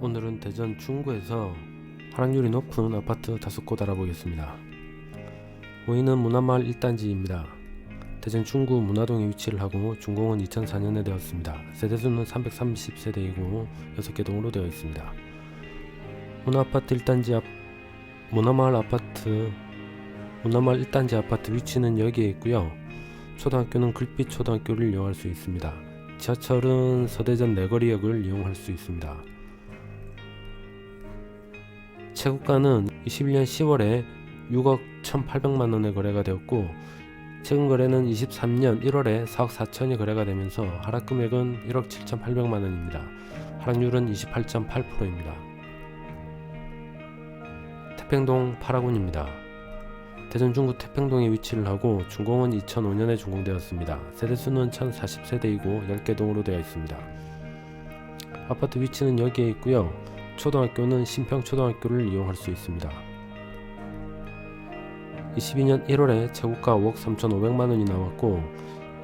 오늘은 대전 중구에서 하락률이 높은 아파트 다섯 곳 알아보겠습니다. 보이는 문화마을 1단지입니다. 대전 중구 문화동에 위치를 하고 준공은 2004년에 되었습니다. 세대수는 330세대이고 6개 동으로 되어 있습니다. 문화아파트 1단지 앞 문화마을 아파트 문화마을 1단지 아파트 위치는 여기에 있고요. 초등학교는 글빛 초등학교를 이용할 수 있습니다. 지하철은 서대전 내거리역을 이용할 수 있습니다. 최고가는 21년 10월에 6억 1,800만 원에 거래가 되었고 최근 거래는 23년 1월에 4억 4천이 거래가 되면서 하락 금액은 1억 7,800만 원입니다. 하락률은 28.8%입니다. 태평동 8학군입니다. 대전 중구 태평동에 위치를 하고 준공은 2005년에 준공되었습니다. 세대수는 1040세대이고 10개 동으로 되어 있습니다. 아파트 위치는 여기에 있고요. 초등학교는 신평초등학교를 이용할 수 있습니다. 22년 1월에 최고가 5억 3,500만 원이 나왔고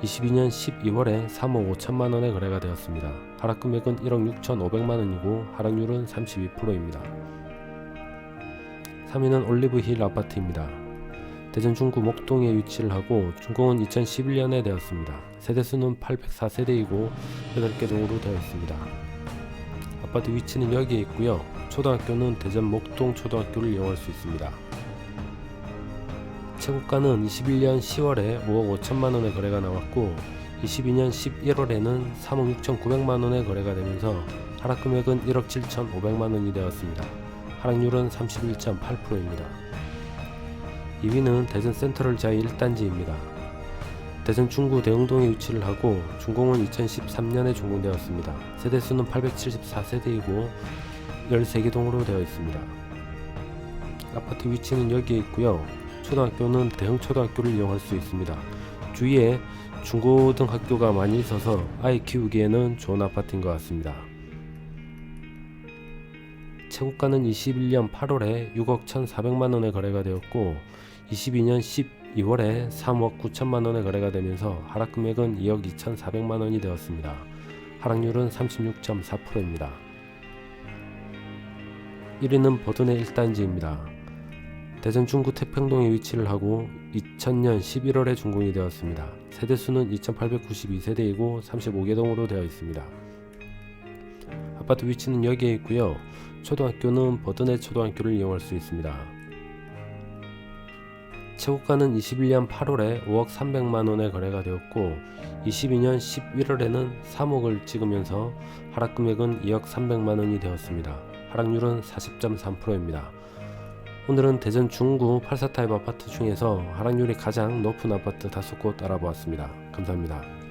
22년 12월에 3억 5천만 원에 거래가 되었습니다. 하락 금액은 1억 6,500만 원이고 하락률은 32%입니다. 3위는 올리브힐 아파트입니다. 대전 중구 목동에 위치를 하고 준공은 2011년에 되었습니다. 세대수는 804세대이고 8개 동으로 되어 있습니다. 아파트 위치는 여기에 있고요. 초등학교는 대전 목동 초등학교를 이용할 수 있습니다. 최고가는 21년 10월에 5억 5천만 원의 거래가 나왔고 22년 11월에는 3억 6천9백만 원의 거래가 되면서 하락 금액은 1억 7천5백만 원이 되었습니다. 하락률은 31.8%입니다. 2위는 대전 센트럴 자이 1단지입니다. 대전 중구 대흥동에 위치를 하고 준공은 2013년에 준공되었습니다. 세대수는 874세대이고 13개 동으로 되어 있습니다. 아파트 위치는 여기에 있고요. 초등학교는 대흥초등학교를 이용할 수 있습니다. 주위에 중고등학교가 많이 있어서 아이 키우기에는 좋은 아파트인 것 같습니다. 최고가는 21년 8월에 6억 1,400만 원에 거래가 되었고 22년 12월에 3억 9천만 원에 거래가 되면서 하락 금액은 2억 2,400만 원이 되었습니다. 하락률은 36.4%입니다. 1위는 버든의 1단지입니다. 대전 중구 태평동에 위치를 하고 2000년 11월에 준공이 되었습니다. 세대수는 2892세대이고 35개 동으로 되어 있습니다. 아파트 위치는 여기에 있고요. 초등학교는 버든의 초등학교를 이용할 수 있습니다. 최고가는 21년 8월에 5억 300만 원에 거래가 되었고 22년 11월에는 3억을 찍으면서 하락 금액은 2억 300만 원이 되었습니다. 하락률은 40.3%입니다. 오늘은 대전 중구 84타입 아파트 중에서 하락률이 가장 높은 아파트 다섯 곳 알아보았습니다. 감사합니다.